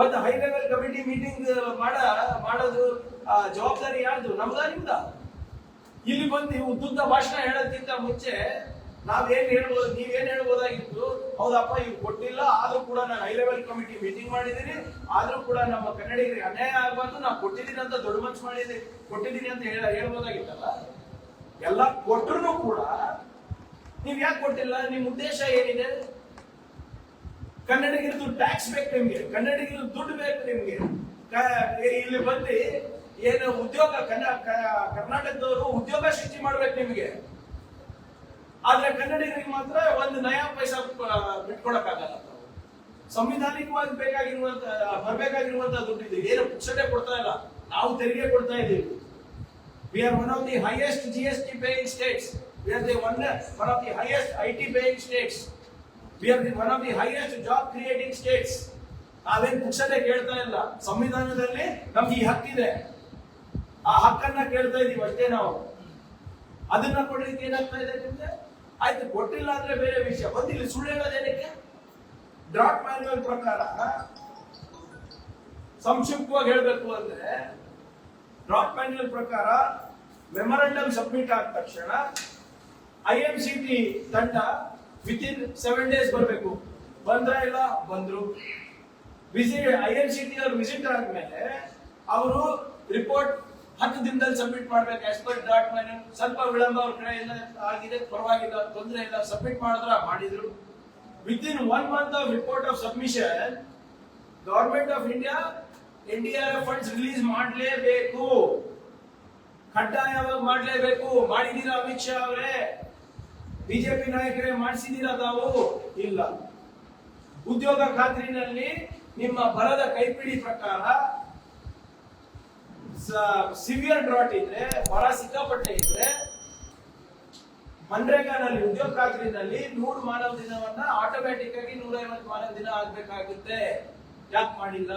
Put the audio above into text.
ಒಂದು high level committee meeting ಮಾಡ, ಮಾಡೋದು ಜವಾಬ್ದಾರಿ ಯಾರ್ದು? ನಮ್ದ ನಿಮ್ದ? ಇಲ್ಲಿ ಬಂದು ಉದ್ದುದ್ದ ಭಾಷಣ ಹೇಳೋದಕ್ಕಿಂತ ಮುಂಚೆ ನಾವೇನ್ ಹೇಳ್ಬೋದು ನೀವೇನ್ ಹೇಳ್ಬೋದಾಗಿತ್ತು? ಹೌದಪ್ಪ ಇವ್ ಕೊಟ್ಟಿಲ್ಲ, ಆದ್ರೂ ಕೂಡ ನಾನು ಹೈ ಲೆವೆಲ್ ಕಮಿಟಿ ಮೀಟಿಂಗ್ ಮಾಡಿದ್ದೀನಿ. ಆದ್ರೂ ಕೂಡ ನಮ್ಮ ಕನ್ನಡಿಗರಿಗೆ ಅನ್ಯಾಯ ಆಗಬಾರ್ದು, ನಾವು ಕೊಟ್ಟಿದ್ದೀನಿ ಅಂತ ದೊಡ್ಡ ಮನ್ಸು ಮಾಡಿದ್ದೀನಿ ಕೊಟ್ಟಿದ್ದೀನಿ ಅಂತ ಹೇಳ, ಹೇಳ್ಬೋದಾಗಿತ್ತಲ್ಲ? ಎಲ್ಲ ಕೊಟ್ಟರು ಕೂಡ ನೀವ್ ಯಾಕೆ ಕೊಟ್ಟಿಲ್ಲ? ನಿಮ್ ಉದ್ದೇಶ ಏನಿದೆ? ಕನ್ನಡಿಗರದು ಟ್ಯಾಕ್ಸ್ ಬೇಕು ನಿಮ್ಗೆ. ಕನ್ನಡಿಗರ ದುಡ್ಡು ಬೇಕು ನಿಮ್ಗೆ. ಇಲ್ಲಿ ಬಂದು ಏನು ಉದ್ಯೋಗ ಕರ್ನಾಟಕದವರು ಉದ್ಯೋಗ ಸೃಷ್ಟಿ ಮಾಡ್ಬೇಕು ನಿಮ್ಗೆ. ಆದ್ರೆ ಕನ್ನಡಿಗರಿಗೆ ಮಾತ್ರ ಒಂದು ನಯಾ ಪೈಸಾ ಬಿಟ್ಕೊಡಕ್ಕಾಗಲ್ಲ. ಸಂವಿಧಾನಿಕವಾಗಿ ಬೇಕಾಗಿರುವಂತ, ಬರ್ಬೇಕಾಗಿರುವಂತ ದುಡ್ಡು ಇದೆ ಏನು ಪುಕ್ಷಟೆ ಕೊಡ್ತಾ ಇಲ್ಲ. ನಾವು ತೆರಿಗೆ ಕೊಡ್ತಾ ಇದ್ದೀವಿ. We are one of the highest G S T paying states we are the one one of the highest I T paying states we are one of the highest job creating states ನಾವೇನ್ ಪುಕ್ಷತೆ ಕೇಳ್ತಾ ಇಲ್ಲ. ಸಂವಿಧಾನದಲ್ಲಿ ನಮ್ಗೆ ಈ ಹಕ್ಕಿದೆ ಆ ಹಕ್ಕನ್ನ ಕೇಳ್ತಾ ಇದೀವಿ ಅಷ್ಟೇ ನಾವು. ಅದನ್ನ ಕೊಡ್ಲಿಕ್ಕೆ ಏನಾಗ್ತಾ ಇದೆ ನಿಮ್ಗೆ? ಆಯ್ತು, ಕೊಟ್ಟಿಲ್ಲ ಅಂದ್ರೆ ಬೇರೆ ವಿಷಯ. ಬಂದು ಇಲ್ಲಿ ಸುಳ್ಳು ಹೇಳೋದೇನಕ್ಕೆ ಡ್ರಾಟ್ ಮ್ಯಾನ್ಯಲ್ ಪ್ರಕಾರ ಸಂಕ್ಷಿಪ್ತವಾಗಿ ಹೇಳಬೇಕು ಅಂದ್ರೆ ಡ್ರಾಟ್ ಮ್ಯಾನ್ಯಲ್ ಪ್ರಕಾರ ಮೆಮೊರಂಡಮ್ ಸಬ್ಮಿಟ್ ಆದ ತಕ್ಷಣ ಐ ಎಂ ಸಿ ಟಿ ತಂಡ ವಿತ್ ಇನ್ ಸೆವೆನ್ ಡೇಸ್ ಬರಬೇಕು. ಬಂದ್ರ ಇಲ್ಲ, ಬಂದ್ರು. ವಿಸಿ ಐ ಎನ್ ಸಿ ಟಿ ಅವ್ರು ವಿಸಿಟ್ ಆದ್ಮೇಲೆ ಅವರು ರಿಪೋರ್ಟ್ ಹತ್ತು ದಿನದಲ್ಲಿ ಸಬ್ಮಿಟ್ ಮಾಡ್ಬೇಕು. ಆಸ್ ಪರ್ ಡಾಟ್ ಮೇಲೆ ಸ್ವಲ್ಪ ವಿಳಂಬ ಅವ್ರ ಕಡೆ ಎಲ್ಲ ಆಗಿದೆ, ಪರವಾಗಿಲ್ಲ, ತೊಂದರೆ ಇಲ್ಲ. ಸಬ್ಮಿಟ್ ಮಾಡಿದ್ರ ಮಾಡಿದ್ರು. Within one month of report of submission government of India and funds release ಮಾಡಲೇಬೇಕು. ಕಡ್ಡಾಯವಾಗಿ ಮಾಡಲೇಬೇಕು. ಮಾಡಿದೀರಾ ಅಮಿತ್ ಶಾ ಅವರೇ? ಬಿಜೆಪಿ ನಾಯಕರೇ ಮಾಡಿಸಿದೀರಾ ತಾವು? ಇಲ್ಲ. ಉದ್ಯೋಗ ಖಾತ್ರಿನಲ್ಲಿ ನಿಮ್ಮ ಬರದ ಕೈಪಿಡಿ ಪ್ರಕಾರ ಸಿವಿಯರ್ ಡ್ರಾಟ್ ಇದ್ರೆ ಬರ ಸಿಕ್ಕಾಪಟ್ಟೆ ಇದ್ರೆ, ಮನ್ರೇಗಾನಲ್ಲಿ ಉದ್ಯೋಗ ಖಾತ್ರಿನಲ್ಲಿ ನೂರು ಮಾನವ ದಿನವನ್ನ ಆಟೋಮ್ಯಾಟಿಕ್ ಆಗಿ ನೂರೈವತ್ತು ಮಾನವ ದಿನ ಆಗ್ಬೇಕಾಗುತ್ತೆ. ಯಾಕೆ ಮಾಡಿಲ್ಲ?